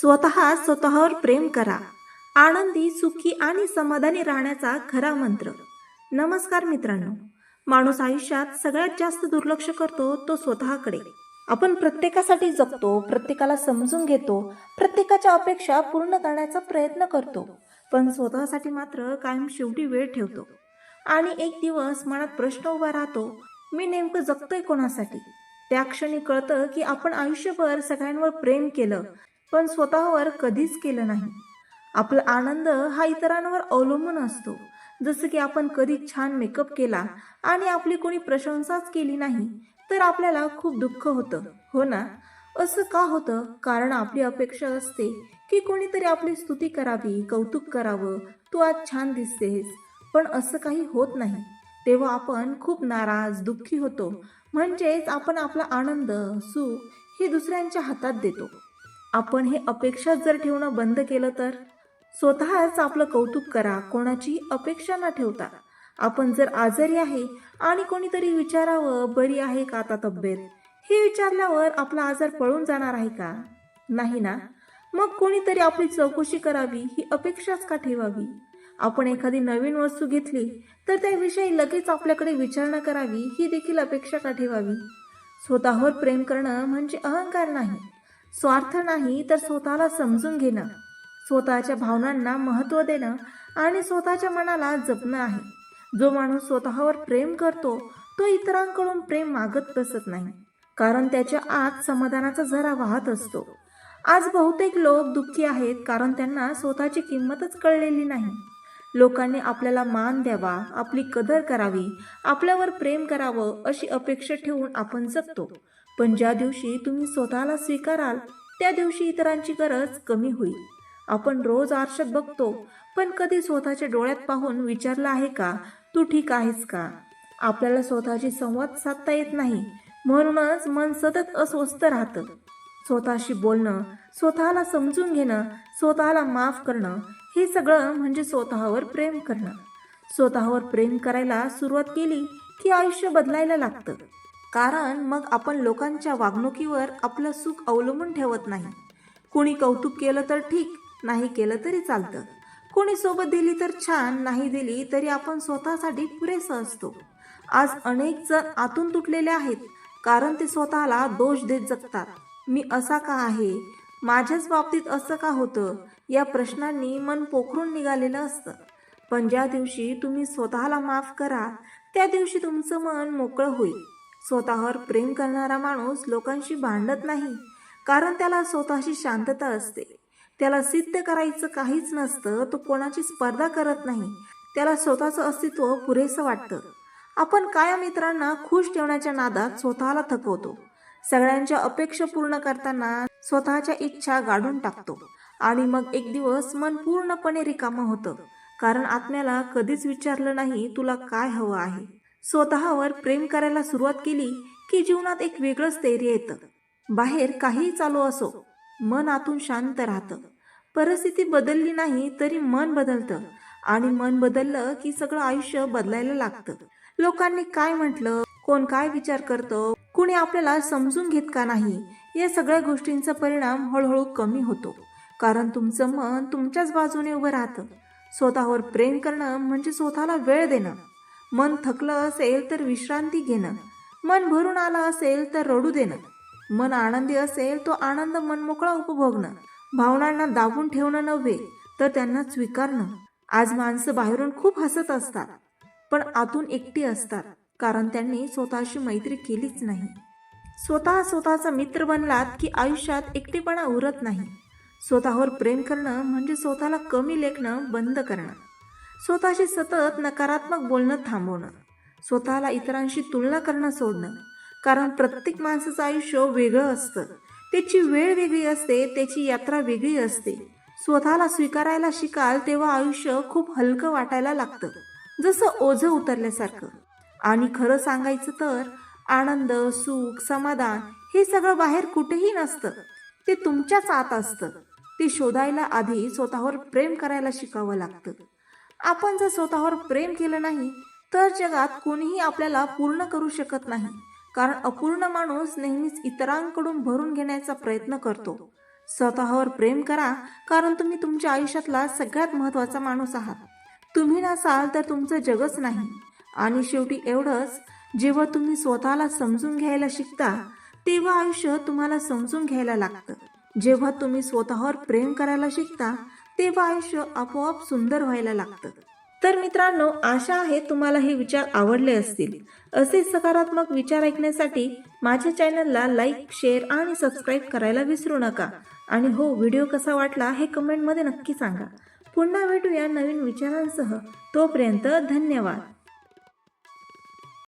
स्वतः स्वतःवर प्रेम करा. आनंदी सुखी आणि समाधानी राहण्याचा खरा मंत्र. नमस्कार मित्रांनो. माणूस आयुष्यात सगळ्यात जास्त दुर्लक्ष करतो तो स्वतःकडे. आपण प्रत्येकासाठी जगतो प्रत्येकाला समजून घेतो प्रत्येकाच्या अपेक्षा पूर्ण करण्याचा प्रयत्न करतो पण स्वतःसाठी मात्र कायम शेवटी वेळ ठेवतो. आणि एक दिवस मनात प्रश्न उभा राहतो मी नेमकं जगतोय कोणासाठी? त्या क्षणी कळतं की आपण आयुष्यभर सगळ्यांवर प्रेम केलं पण स्वतःवर कधीच केलं नाही. आपला आनंद हा इतरांवर अवलंबून असतो. जसं की आपण कधी छान मेकअप केला आणि आपली कोणी प्रशंसाच केली नाही तर आपल्याला खूप दुःख होतं. हो ना? असं का होतं? कारण आपली अपेक्षा असते की कोणीतरी आपली स्तुती करावी कौतुक करावं तू आज छान दिसतेस. पण असं काही होत नाही. तेव्हा आपण खूप नाराज दुःखी होतो. म्हणजेच आपण आपला आनंद सुख हे दुसऱ्यांच्या हातात देतो. आपण हे अपेक्षा जर ठेवणं बंद केलं तर? स्वतःच आपलं कौतुक करा कोणाची अपेक्षा न ठेवता. आपण जर आजारी आहे आणि कोणीतरी विचारावं बरी आहे का आता तब्येत? हे विचारल्यावर आपला आजार पळून जाणार आहे का? नाही ना? मग कोणीतरी आपली चौकशी करावी ही अपेक्षाच का ठेवावी? आपण एखादी नवीन वस्तू घेतली तर त्याविषयी लगेच आपल्याकडे विचारणा करावी ही देखील अपेक्षा का ठेवावी? स्वतःवर प्रेम करणं म्हणजे अहंकार नाही. स्वार्थ नाही तर स्वतःला समजून घेणं स्वतःच्या भावनांना महत्त्व देणं आणि स्वतःच्या मनाला जपणं आहे. जो माणूस स्वतःवर प्रेम करतो तो इतरांकडून प्रेम मागत बसत नाही कारण त्याच्या आत समाधानाचा झरा वाहत असतो. आज बहुतेक लोक दुःखी आहेत कारण त्यांना स्वतःची किंमतच कळलेली नाही. लोकांनी आपल्याला मान द्यावा आपली कदर करावी आपल्यावर प्रेम करावं अशी अपेक्षा ठेवून आपण जगतो. पण ज्या दिवशी तुम्ही स्वतःला स्वीकाराल त्या दिवशी इतरांची गरज कमी होईल. आपण रोज आरशात बघतो पण कधी स्वतःच्या डोळ्यात पाहून विचारलं आहे का? तू ठीक आहेस का? आपल्याला स्वतःशी संवाद साधता येत नाही म्हणूनच मन सतत अस्वस्थ राहतं. स्वतःशी बोलणं स्वतःला समजून घेणं स्वतःला माफ करणं हे सगळं म्हणजे स्वतःवर प्रेम करणं. स्वतःवर प्रेम करायला सुरुवात केली की आयुष्य बदलायला लागतं. कारण मग आपण लोकांच्या वागणुकीवर आपलं सुख अवलंबून ठेवत नाही. कुणी कौतुक केलं तर ठीक नाही केलं तरी चालतं. कोणी सोबत दिली तर छान नाही दिली तरी आपण स्वतःसाठी पुरेसं असतो. आज अनेक जण आतून तुटलेले आहेत कारण ते स्वतःला दोष देत जगतात. मी असा का आहे? माझ्याच बाबतीत असं का होतं? या प्रश्नांनी मन पोखरून निघालेलं असतं. पण ज्या दिवशी तुम्ही स्वतःला माफ करा त्या दिवशी तुमचं मन मोकळं होईल. स्वतःवर प्रेम करणारा माणूस लोकांशी भांडत नाही कारण त्याला स्वतःशी शांतता असते. त्याला सिद्ध करायचं काहीच नसतं तो कोणाची स्पर्धा करत नाही. त्याला स्वतःचं अस्तित्व पुरेसं वाटतं. आपण कायम मित्रांना खुश ठेवण्याच्या नादात स्वतःला थकवतो. सगळ्यांच्या अपेक्षा पूर्ण करताना स्वतःच्या इच्छा गाडून टाकतो. आणि मग एक दिवस मन पूर्णपणे रिकामं होतं. कारण आत्म्याला कधीच विचारलं नाही तुला काय हवं आहे? स्वतःवर प्रेम करायला सुरुवात केली की जीवनात एक वेगळंच स्थैर्य येतं. बाहेर काहीही चालू असो मन आतून शांत राहतं. परिस्थिती बदलली नाही तरी मन बदलतं आणि मन बदललं की सगळं आयुष्य बदलायला लागतं. लोकांनी काय म्हटलं कोण काय विचार करतं कुणी आपल्याला समजून घेत का नाही या सगळ्या गोष्टींचा परिणाम हळूहळू कमी होतो. कारण तुमचं मन तुमच्याच बाजूने उभं राहतं. स्वतःवर प्रेम करणं म्हणजे स्वतःला वेळ देणं. मन थकलं असेल तर विश्रांती घेणं. मन भरून आलं असेल तर रडू देणं. मन आनंदी असेल तो आनंद मनमोकळा उपभोगणं. भावनांना दाबून ठेवणं नव्हे तर त्यांना स्वीकारणं. आज माणसं बाहेरून खूप हसत असतात पण आतून एकटी असतात कारण त्यांनी स्वतःशी मैत्री केलीच नाही. स्वतः स्वतःचा मित्र बनलात की आयुष्यात एकटेपणा उरत नाही. स्वतःवर प्रेम करणं म्हणजे स्वतःला कमी लेखणं बंद करणं. स्वतःशी सतत नकारात्मक बोलणं थांबवणं स्वतःला इतरांशी तुलना करणं सोडणं. कारण प्रत्येक माणसाचं आयुष्य वेगळं असतं. त्याची वेळ वेगळी असते त्याची यात्रा वेगळी असते. स्वतःला स्वीकारायला शिकाल तेव्हा आयुष्य खूप हलकं वाटायला लागतं. जसं ओझं उतरल्यासारखं. आणि खरं सांगायचं तर आनंद सुख समाधान हे सगळं बाहेर कुठेही नसतं. ते तुमच्याच आत असतं. ते शोधायला आधी स्वतःवर प्रेम करायला शिकावं लागतं. आपण जर स्वतःवर प्रेम केलं नाही तर जगात कोणीही आपल्याला पूर्ण करू शकत नाही. कारण अपूर्ण माणूस नेहमीच इतरांकडून भरून घेण्याचा प्रयत्न करतो. स्वतःवर प्रेम करा कारण तुम्ही तुमच्या आयुष्यातला सगळ्यात महत्त्वाचा माणूस आहात. तुम्ही नसाल तर तुमचं जगच नाही. आणि शेवटी एवढंच जेव्हा तुम्ही स्वतःला समजून घ्यायला शिकता तेव्हा आयुष्य तुम्हाला समजून घ्यायला लागतं. जेव्हा तुम्ही स्वतःवर प्रेम करायला शिकता तेव्हा आयुष्य आपोआप सुंदर व्हायला लागतं. तर मित्रांनो आशा आहे तुम्हाला हे विचार आवडले असतील. असे सकारात्मक विचार ऐकण्यासाठी माझ्या चॅनलला लाईक शेअर आणि सबस्क्राईब करायला विसरू नका. आणि हो व्हिडिओ कसा वाटला हे कमेंटमध्ये नक्की सांगा. पुन्हा भेटूया नवीन विचारांसह. तोपर्यंत धन्यवाद.